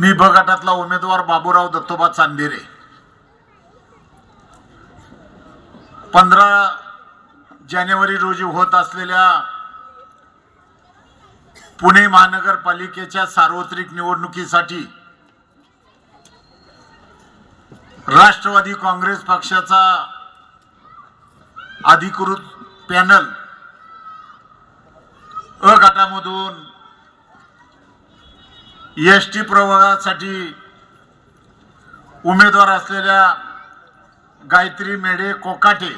मी ब गटातला उमेदवार बाबूराव दत्तोबा चांदेरे. पंधरा जानेवारी रोजी होत असलेल्या पुणे महानगरपालिकेच्या सार्वत्रिक निवडणुकीसाठी राष्ट्रवादी काँग्रेस पक्षाचा अधिकृत पॅनल अ गटामधून एस टी प्रवाहासाठी उमेदवार असलेल्या गायत्री मेढे कोकाटे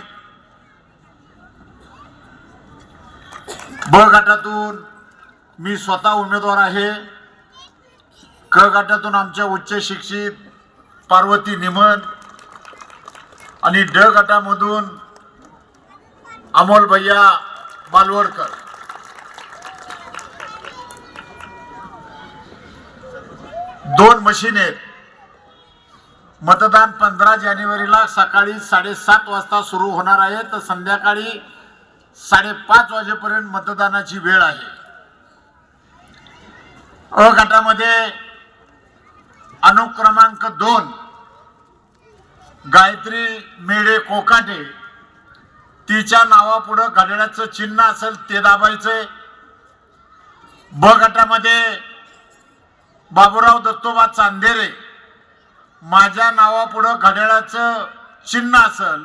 ब गटातून मी स्वतः उमेदवार आहे. क गटातून आमच्या उच्च शिक्षित पार्वती निमन आणि ड गटामधून अमोल भैया बालवडकर. दोन मशीन आहेत. मतदान पंधरा जानेवारीला सकाळी साडेसात वाजता सुरू होणार आहे. तर संध्याकाळी साडेपाच वाजेपर्यंत मतदानाची वेळ आहे. अ गटामध्ये अनुक्रमांक दोन गायत्री मेढे कोकाटे. तिच्या नावापुढं घड्याळाचं चिन्ह असेल ते दाबायचंय. ब गटामध्ये बाबूराव दत्तोबा चांदेरे. माझ्या नावापुढं घड्याळाचं चिन्ह असेल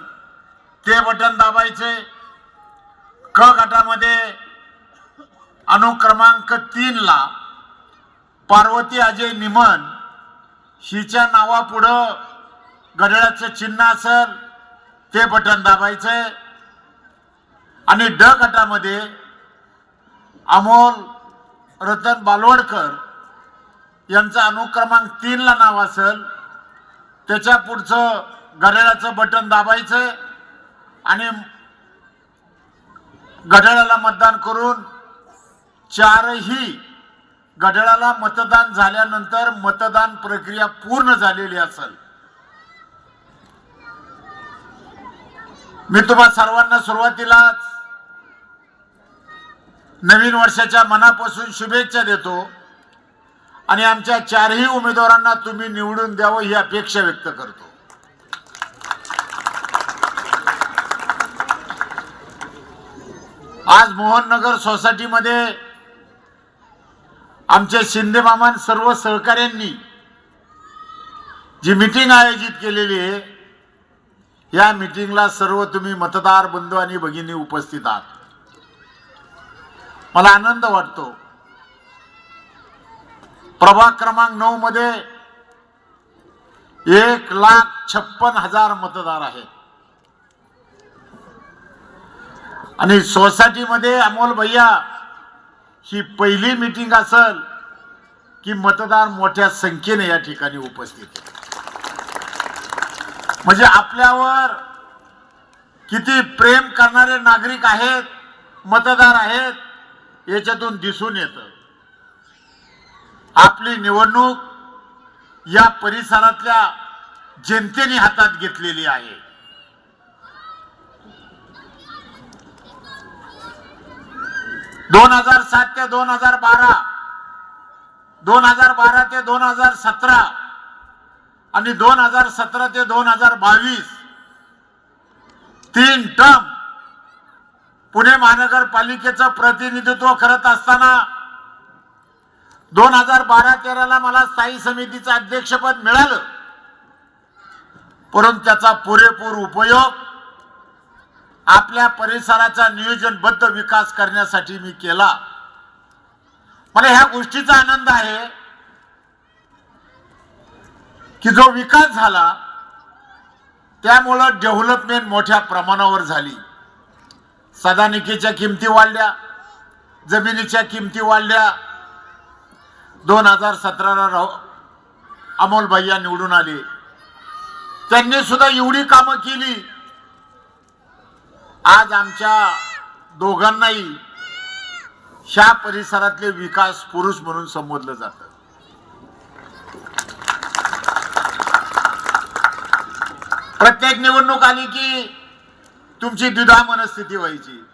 ते बटन दाबायचे. क गटामध्ये अनुक्रमांक तीनला पार्वती अजय निमन हिच्या नावापुढं घड्याळाचं चिन्ह असेल ते बटन दाबायचं. आणि ड गटामध्ये अमोल रतन बालवडकर यांचं अनुक्रमांक तीनला नाव असेल. त्याच्या पुढचं घड्याळाचं बटन दाबायचं आणि घड्याळाला मतदान करून चारही घड्याळाला मतदान झाल्यानंतर मतदान प्रक्रिया पूर्ण झालेली असेल. मी तुम्हा सर्वांना सुरुवातीलाच नवीन वर्षाच्या मनापासून शुभेच्छा देतो. आणि आमच्या चारही उमेदवारांना तुम्ही निवडून द्यावं ही अपेक्षा व्यक्त करतो. आज मोहननगर सोसायटीमध्ये आमच्या शिंदे मामान सर्व सहकाऱ्यांनी जी मिटिंग आयोजित केलेली आहे या मिटिंगला सर्व तुम्ही मतदार बंधू आणि भगिनी उपस्थित आहात. मला आनंद वाटतो प्रभाग क्रमांक नऊ मध्ये एक लाख छप्पन हजार मतदार आहेत. आणि सोसायटीमध्ये अमोल भैया ही पहिली मीटिंग असल की मतदार मोठ्या संख्येने या ठिकाणी उपस्थित म्हणजे आपल्यावर किती प्रेम करणारे नागरिक आहेत मतदार आहेत याच्यातून दिसून येतं. आपली निवडणूक या परिसरातल्या जनतेने हातात घेतलेली आहे. दोन हजार सात ते दोन हजार बारा दोन हजार बारा ते दोन हजार सतरा आणि दोन हजार सतरा ते दोन हजार बावीस तीन टर्म पुणे महानगरपालिकेचं प्रतिनिधित्व करत असताना दोन हजार बारा तेराला मला स्थायी समितीचं अध्यक्षपद मिळालं. परंतु त्याचा पुरेपूर उपयोग आपल्या परिसराचा नियोजनबद्ध विकास करण्यासाठी मी केला. मला ह्या गोष्टीचा आनंद आहे की जो विकास झाला त्यामुळं डेव्हलपमेंट मोठ्या प्रमाणावर झाली. सदानिकेच्या किमती वाढल्या जमिनीच्या किमती वाढल्या दोन हजार सतराला राव अमोल भैया निवडून आले. त्यांनी सुद्धा एवढी कामं केली. आज आमच्या दोघांनाही ह्या परिसरातले विकास पुरुष म्हणून संबोधलं जातं. प्रत्येक निवडणूक आली की तुमची द्विधा मनस्थिती व्हायची.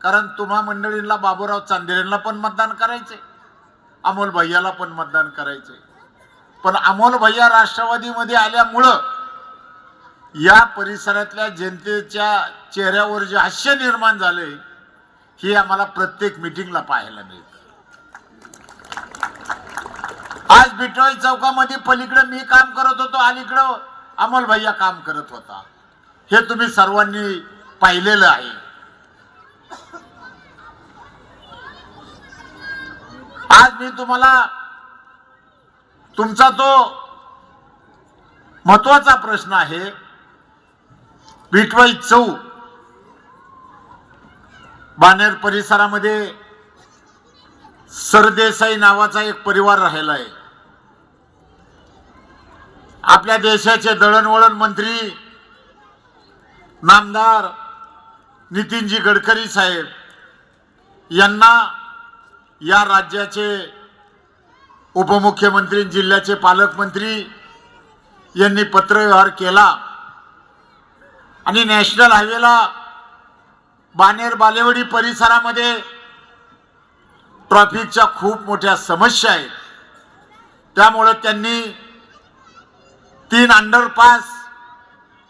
कारण तुम्हा मंडळींना बाबूराव चांदेरेंना पण मतदान करायचे अमोल भैयाला पण मतदान करायचे पण अमोल भैया राष्ट्रवादीमध्ये आल्यामुळं या परिसरातल्या जनतेच्या चेहऱ्यावर जे हास्य निर्माण झाले हे आम्हाला प्रत्येक मिटिंगला पाहायला मिळतं. आज बिटवाई चौकामध्ये पलीकडे मी काम करत होतो अलीकडं अमोल भैया काम करत होता. हे तुम्ही सर्वांनी पाहिलेलं आहे. आज मी तुम्हाला तुमचा तो महत्त्वाचा प्रश्न आहे. बिटवाई चौ बानेर परिसरामध्ये सरदेसाई नावाचा एक परिवार राहिला आहे. आपल्या देशाचे दळणवळण मंत्री नामदार नितीनजी गडकरी साहेब यांना या राज्याचे उपमुख्यमंत्री जिल्ह्याचे पालकमंत्री यांनी पत्रव्यवहार केला. आणि नॅशनल हायवेला बानेर बालेवाडी परिसरामध्ये ट्रॅफिकच्या खूप मोठ्या समस्या आहेत. त्यामुळं त्यांनी तीन अंडरपास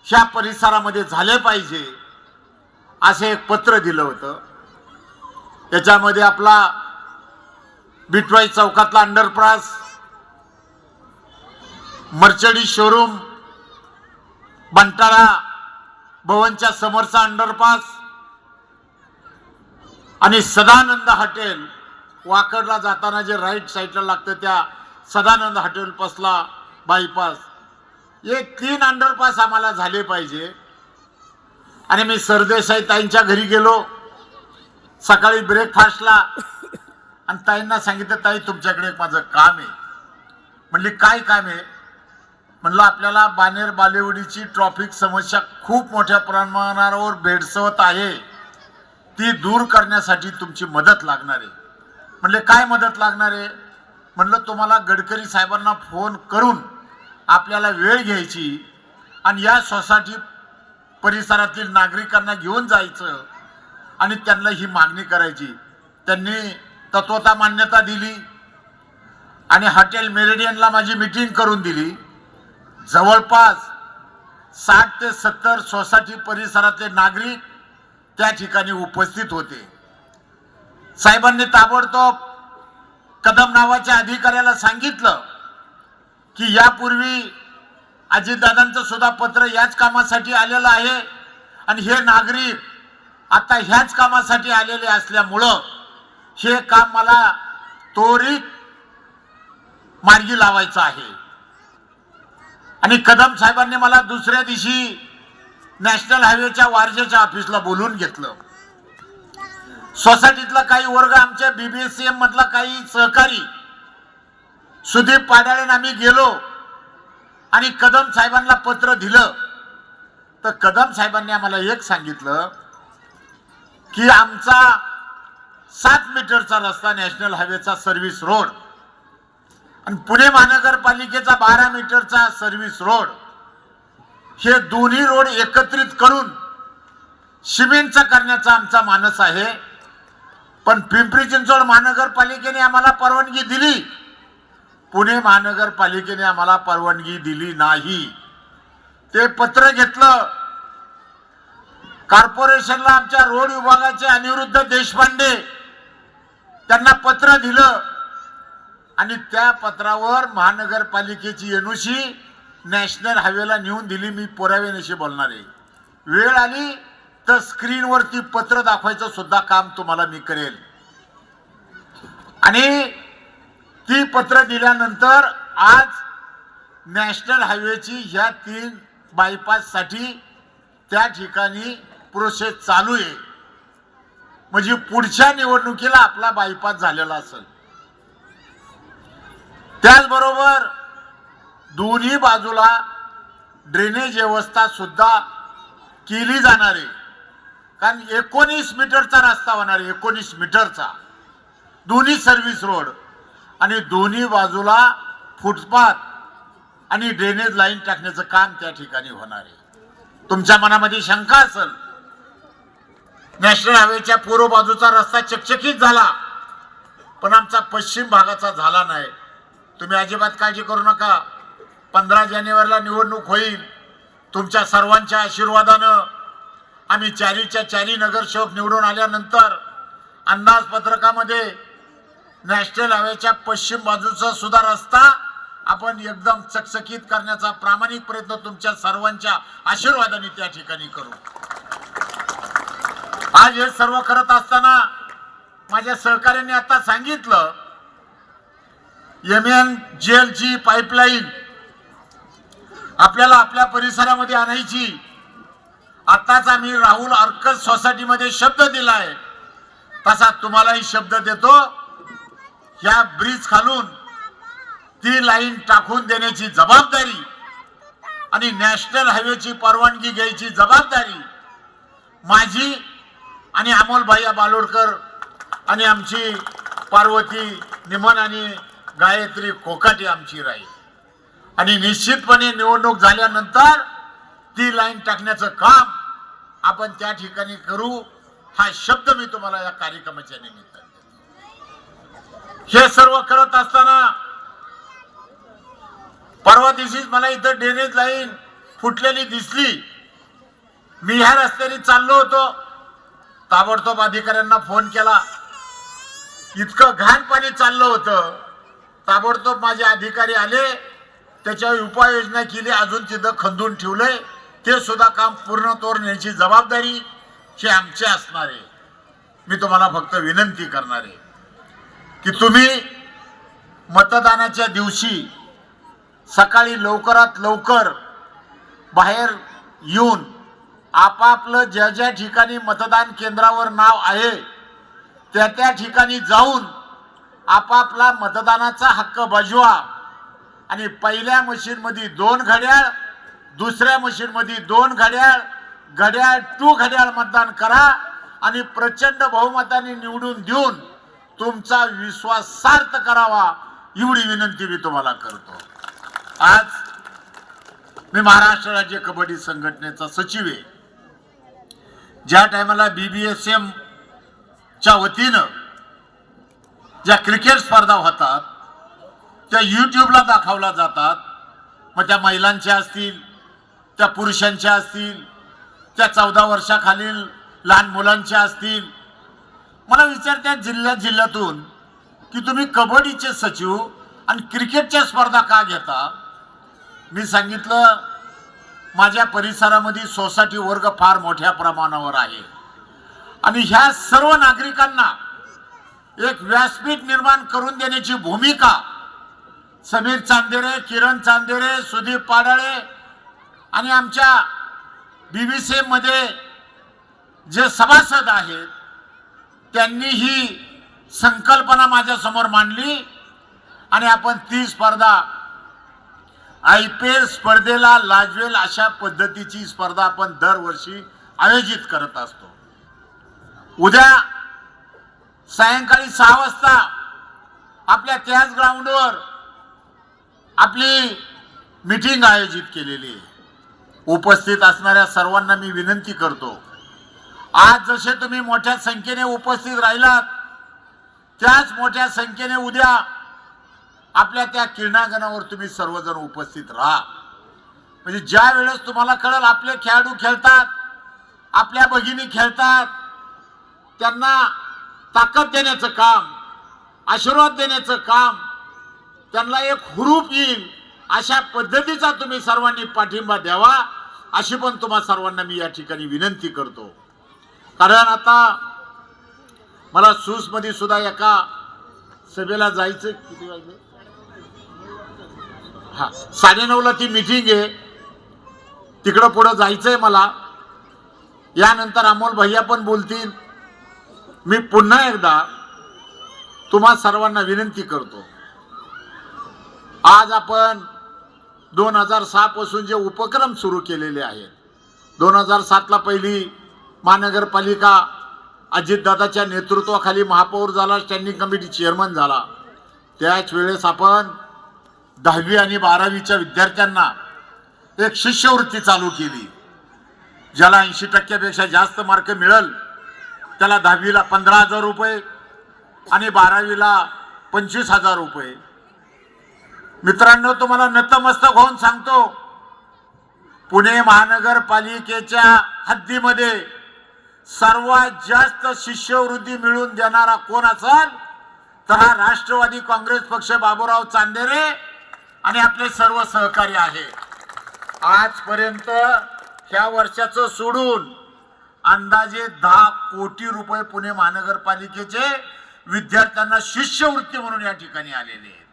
ह्या परिसरामध्ये झाले पाहिजे असे एक पत्र दिलं होतं. त्याच्यामध्ये आपला बिटवाई चौकातला अंडरपास मर्चडी शोरूम बंटारा भवनच्या समोरचा अंडरपास आणि सदानंद हॉटेल. वाकडला जाताना जे राईट साईडला लागतं त्या सदानंद हॉटेल पासला बायपास हे तीन अंडरपास आम्हाला झाले पाहिजे. आणि मी सरदेसाई ताईंच्या घरी गेलो. सकाळी ब्रेकफास्टला आणि ताईंना सांगितलं ताई तुमच्याकडे एक माझं काम आहे. म्हणली काय काम आहे? म्हणलं आपल्याला बानेर बालेवडीची ट्रॉफिक समस्या खूप मोठ्या प्रमाणावर भेडसवत आहे. ती दूर करण्यासाठी तुमची मदत लागणार आहे. म्हणले काय मदत लागणार आहे? म्हणलं तुम्हाला गडकरी साहेबांना फोन करून आपल्याला वेळ घ्यायची आणि या सोसायटी परिसरातील नागरिकांना घेऊन जायचं आणि त्यांना ही मागणी करायची. त्यांनी तत्वता मान्यता दिली आणि हॉटेल मेरिडियनला माझी मीटिंग करून दिली. जवळपास साठ ते सत्तर सोसायटी परिसरातले नागरिक त्या ठिकाणी उपस्थित होते. साहेबांनी ताबडतोब कदम नावाच्या अधिकाऱ्याला सांगितलं की यापूर्वी अजितदादांचं सुद्धा पत्र याच कामासाठी आलेलं आहे आणि हे नागरिक आता ह्याच कामासाठी आलेले असल्यामुळं हे काम मला त्वरित मार्गी लावायचं आहे. आणि कदम साहेबांनी मला दुसऱ्या दिवशी नॅशनल हायवेच्या वारजेच्या ऑफिसला बोलून घेतलं. सोसायटीतला काही वर्ग आमच्या बीबीएससीएम मधला काही सहकारी सुदीप पाडाळेन आम्ही गेलो आणि कदम साहेबांना पत्र दिलं. तर कदम साहेबांनी आम्हाला एक सांगितलं की आमचा सात मीटरचा रस्ता नॅशनल हायवेचा सर्व्हिस रोड. आणि पुणे महानगरपालिकेचा बारा मीटरचा सर्व्हिस रोड. हे दोन्ही रोड एकत्रित करून सिमेंटचा करण्याचा आमचा मानस आहे. पण पिंपरी चिंचवड महानगरपालिकेने आम्हाला परवानगी दिली. पुणे महानगरपालिकेने आम्हाला परवानगी दिली नाही. ते पत्र घेतलं. कॉर्पोरेशनला आमच्या रोड विभागाचे अनिरुद्ध देशपांडे त्यांना पत्र दिलं. आणि त्या पत्रावर महानगरपालिकेची एनओसी नॅशनल हायवेला नेऊन दिली. मी पुराव्यानेशी बोलणार आहे. वेळ आली तर स्क्रीनवरती पत्र दाखवायचं सुद्धा काम तुम्हाला मी करेल. आणि ती पत्र दिल्यानंतर आज नॅशनल हायवेची ह्या तीन बायपाससाठी त्या ठिकाणी प्रोसेस चालू आहे. म्हणजे पुढच्या निवडणुकीला आपला बायपास झालेला असेल. त्याचबरोबर दोन्ही बाजूला ड्रेनेज व्यवस्था सुद्धा केली जाणार. आहे कारण एकोणीस मीटरचा रस्ता होणार आहे एकोणीस मीटरचा. दोन्ही सर्व्हिस रोड आणि दोन्ही बाजूला फुटपाथ आणि ड्रेनेज लाईन टाकण्याचं काम त्या ठिकाणी होणार आहे. तुमच्या मनामध्ये शंका असेल नॅशनल हायवेच्या पूर्व बाजूचा रस्ता चकचकीत झाला. पण आमचा पश्चिम भागाचा झाला नाही. तुम्ही अजिबात काळजी करू नका. पंधरा जानेवारीला निवडणूक होईल. तुमच्या सर्वांच्या आशीर्वादानं आम्ही चारीच्या चारी नगरसेवक निवडून आल्यानंतर अंदाजपत्रकामध्ये नॅशनल हायवेच्या पश्चिम बाजूचा सुद्धा रस्ता आपण एकदम चकचकीत करण्याचा प्रामाणिक प्रयत्न तुमच्या सर्वांच्या आशीर्वादाने त्या ठिकाणी करू. आज हे सर्व करत असताना माझ्या सहकार्याने आता सांगितलं एम एन जेलची पाईपलाईन आपल्याला आपल्या परिसरामध्ये आणायची. आताच आम्ही राहुल अर्कस सोसायटीमध्ये शब्द दिलाय. तसा तुम्हालाही शब्द देतो. या ब्रिज खालून ती लाईन टाकून देण्याची जबाबदारी आणि नॅशनल हायवेची परवानगी घ्यायची जबाबदारी माझी आणि अमोलभाई बालोडकर आणि आमची पार्वती निमन आणि गायत्री कोकाटी आमची राहील आणि निश्चितपणे निवडणूक झाल्यानंतर ती लाईन टाकण्याचं काम आपण त्या ठिकाणी करू हा शब्द मी तुम्हाला या कार्यक्रमाच्या निमित्ताने हे सर्व करत असताना परवा दिवशीच मला इथं ड्रेनेज लाईन फुटलेली दिसली. मी ह्या रस्त्याने चाललो होतो. ताबडतोब अधिकाऱ्यांना फोन केला. इतकं घाण पाणी चाललं होतं. ताबडतोब माझे अधिकारी आले. त्याच्यावर उपाययोजना केली. अजून तिथं खंदून ठेवलंय. ते सुद्धा काम पूर्ण तोरण्याची जबाबदारी ही आमची असणार. आहे मी तुम्हाला फक्त विनंती करणार आहे की तुम्ही मतदानाच्या दिवशी सकाळी लवकरात लवकर बाहेर येऊन आपापलं ज्या ज्या ठिकाणी मतदान केंद्रावर नाव आहे त्या त्या ठिकाणी जाऊन आपापला मतदानाचा हक्क बजवा. आणि पहिल्या मशीनमध्ये दोन घड्याळ दुसऱ्या मशीनमध्ये दोन घड्याळ घड्याळ टू घड्याळ मतदान करा आणि प्रचंड बहुमताने निवडून देऊन तुमचा विश्वास सार्थ करावा एवढी विनंती मी तुम्हाला करतो. आज मी महाराष्ट्र राज्य कबड्डी संघटनेचा सचिव आहे. ज्या टायमाला बी बी एस च्या वतीनं ज्या क्रिकेट स्पर्धा होतात त्या यूट्यूबला दाखवल्या जातात. मग त्या महिलांच्या असतील त्या पुरुषांच्या असतील त्या चौदा वर्षाखालील लहान मुलांच्या असतील. मला विचारत्या जिल्ह्यात जिल्ह्यातून की तुम्ही कबड्डीचे सचिव आणि क्रिकेटच्या स्पर्धा का घेता? मी सांगितलं माझ्या परिसरामध्ये सोसायटी वर्ग फार मोठ्या प्रमाणावर आहे. आणि ह्या सर्व नागरिकांना एक व्यासपीठ निर्माण करून देण्याची भूमिका समीर चांदेरे किरण चांदेरे सुदीप पाडाळे आणि आमच्या बीबीसी मध्ये जे सभासद आहेत त्यांनी ही संकल्पना माझ्यासमोर मांडली आणि आपण ती स्पर्धा आय पी एल स्पर्धेला लाजवेल अशा पद्धतीची स्पर्धा आपण दरवर्षी आयोजित करत असतो. उद्या सायंकाळी सहा वाजता आपल्या त्याच ग्राउंडवर आपली मीटिंग आयोजित केलेली आहे. उपस्थित असणाऱ्या सर्वांना मी विनंती करतो आज जसे तुम्ही मोठ्या संख्येने उपस्थित राहिलात त्याच मोठ्या संख्येने उद्या आपल्या त्या क्रीडांगणावर तुम्ही सर्वजण उपस्थित राहा. म्हणजे ज्या वेळेस तुम्हाला कळेल आपले खेळाडू खेळतात आपल्या भगिनी खेळतात त्यांना ताकद देण्याचं काम आशीर्वाद देण्याचं काम त्यांना एक हुरूप येईल अशा पद्धतीचा तुम्ही सर्वांनी पाठिंबा द्यावा अशी पण तुम्हा सर्वांना मी या ठिकाणी विनंती करतो. कारण आता मला सुसमध्ये सुद्धा एका सभेला जायचं किती वाजले? हा. साडेनऊला ती मिटिंग आहे. तिकडं पुढं जायचं आहे मला. यानंतर अमोल भैया पण बोलतील. मी पुन्हा एकदा तुम्हा सर्वांना विनंती करतो. आज आपण दोन हजार सहापासून जे उपक्रम सुरू केलेले आहेत दोन हजार सातला पहिली महानगरपालिका अजितदादाच्या नेतृत्वाखाली महापौर झाला स्टँडिंग कमिटी चेअरमन झाला. त्याच वेळेस आपण दहावी आणि बारावीच्या विद्यार्थ्यांना एक शिष्यवृत्ती चालू केली. ज्याला ऐंशी टक्क्यापेक्षा जास्त मार्क मिळेल त्याला दहावीला पंधरा हजार रुपये आणि बारावीला पंचवीस हजार रुपये. मित्रांनो तुम्हाला नतमस्तक होऊन सांगतो पुणे महानगरपालिकेच्या हद्दीमध्ये सर्वात जास्त शिष्यवृत्ती मिळवून देणारा कोण असेल? तर हा राष्ट्रवादी काँग्रेस पक्ष बाबूराव चांदेरे. आणि आपले सर्व सहकार्य आहे. आजपर्यंत ह्या वर्षाचं सोडून अंदाजे दहा कोटी रुपये पुणे महानगरपालिकेचे विद्यार्थ्यांना शिष्यवृत्ती म्हणून या ठिकाणी आलेले आहेत.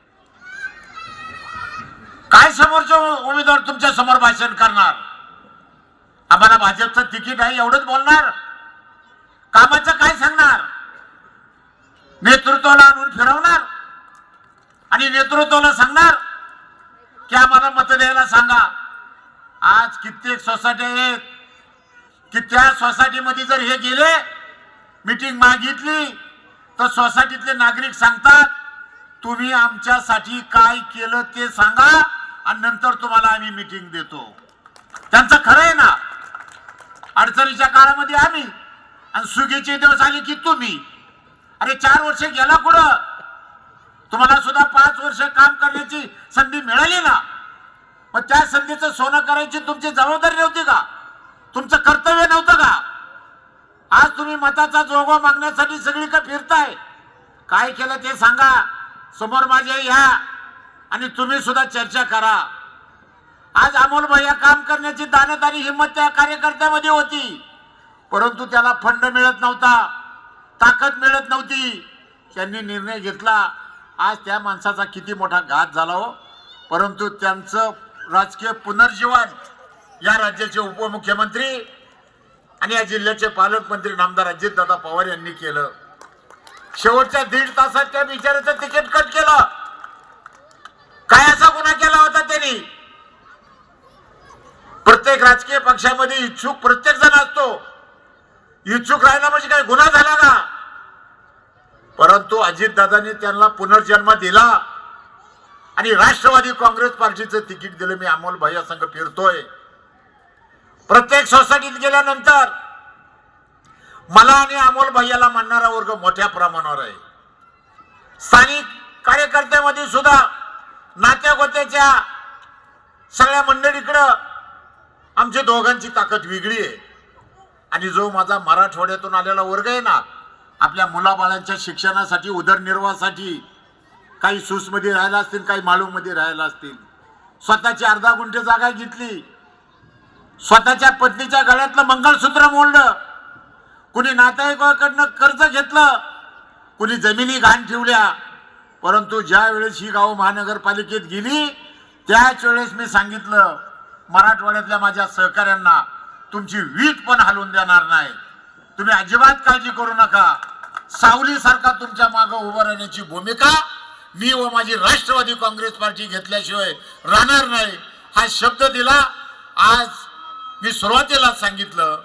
काय समोरचे उमेदवार तुमच्यासमोर भाषण करणार? आम्हाला भाजपचं तिकीट आहे एवढंच बोलणार? कामाचं काय सांगणार? नेतृत्वाला आणून फिरवणार? आणि नेतृत्वाला सांगणार? की आम्हाला मत द्यायला सांगा? आज कित्येक सोसायटी आहेत. की त्या सोसायटीमध्ये जर हे गेले मीटिंग मागितली तर सोसायटीतले नागरिक सांगतात तुम्ही आमच्यासाठी काय केलं ते सांगा आणि नंतर तुम्हाला आम्ही मिटिंग देतो. त्यांचं खरं आहे ना? अडचणीच्या काळामध्ये आम्ही आणि सुगीचे दिवस आले की तुम्ही. अरे चार वर्ष गेला कुठं? तुम्हाला सुद्धा पाच वर्ष काम करण्याची संधी मिळाली ना? मग त्या संधीचं सोनं करायची तुमची जबाबदारी नव्हती का? तुमचं कर्तव्य नव्हतं का? आज तुम्ही मताचा जोगवा मागण्यासाठी सगळी का फिरताय? काय केलं ते सांगा. समोर माझे या आणि तुम्ही सुद्धा चर्चा करा. आज अमोल भैया काम करण्याची दानदारी हिंमत त्या कार्यकर्त्यामध्ये होती. परंतु त्याला फंड मिळत नव्हता ताकद मिळत नव्हती. त्यांनी निर्णय घेतला. आज त्या माणसाचा किती मोठा घात झाला हो. परंतु त्यांचं राजकीय पुनर्जीवन या राज्याचे उपमुख्यमंत्री आणि या जिल्ह्याचे पालकमंत्री नामदार अजितदादा पवार यांनी केलं. शेवटच्या दीड तासात त्या बिचाऱ्याचं तिकीट कट केलं. काय असा गुन्हा केला होता त्यांनी? प्रत्येक राजकीय पक्षामध्ये इच्छुक प्रत्येक जण असतो. इच्छुक राहिला म्हणजे काय गुन्हा झाला का? परंतु अजितदादांनी त्यांना पुनर्जन्म दिला. आणि राष्ट्रवादी काँग्रेस पार्टीचं तिकीट दिलं. मी अमोल भैया संघ फिरतोय. प्रत्येक सोसायटीत गेल्यानंतर मला आणि अमोल भैयाला मानणारा वर्ग मोठ्या प्रमाणावर आहे. स्थानिक कार्यकर्त्यामध्ये सुद्धा नात्यागोत्याच्या सगळ्या मंडळीकडं आमच्या दोघांची ताकद वेगळी आहे. आणि जो माझा मराठवाड्यातून आलेला वर्ग आहे ना आपल्या मुलाबाळांच्या शिक्षणासाठी उदरनिर्वाहासाठी काही सूसमध्ये राहायला असतील काही माळूमध्ये राहायला असतील. स्वतःची अर्धा गुंठे जागा घेतली. स्वतःच्या पत्नीच्या गळ्यातलं मंगळसूत्र मोडलं. कुणी नातेवाईकाकडनं कर्ज घेतलं. कुणी जमिनी घाण ठेवल्या. परंतु ज्या वेळेस ही गाव महानगरपालिकेत गेली त्याच वेळेस मी सांगितलं मराठवाड्यातल्या माझ्या सहकाऱ्यांना तुमची वीट पण हलवून देणार नाही. तुम्ही अजिबात काळजी करू नका. सावलीसारखा तुमच्या मागं उभं राहण्याची भूमिका मी व माझी राष्ट्रवादी काँग्रेस पार्टी घेतल्याशिवाय राहणार नाही. हा शब्द दिला. आज मी सुरुवातीला सांगितलं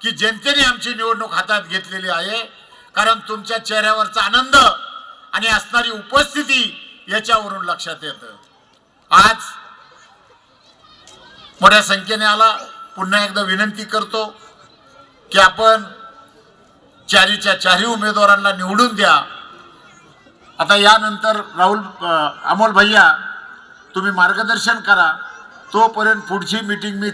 की जनतेने आमची निवडणूक हातात घेतलेली आहे कारण तुमच्या चेहऱ्यावरचा आनंद आणि असणारी उपस्थिती याच्यावरून लक्षात येतं. आज मोठ्या संख्येने आला. पुन्हा एकदा विनंती करतो की आपण चारीच्या चारही उमेदवारांना निवडून द्या. आता यानंतर राहुल अमोल भैया तुम्ही मार्गदर्शन करा. तोपर्यंत पुढची मीटिंग मी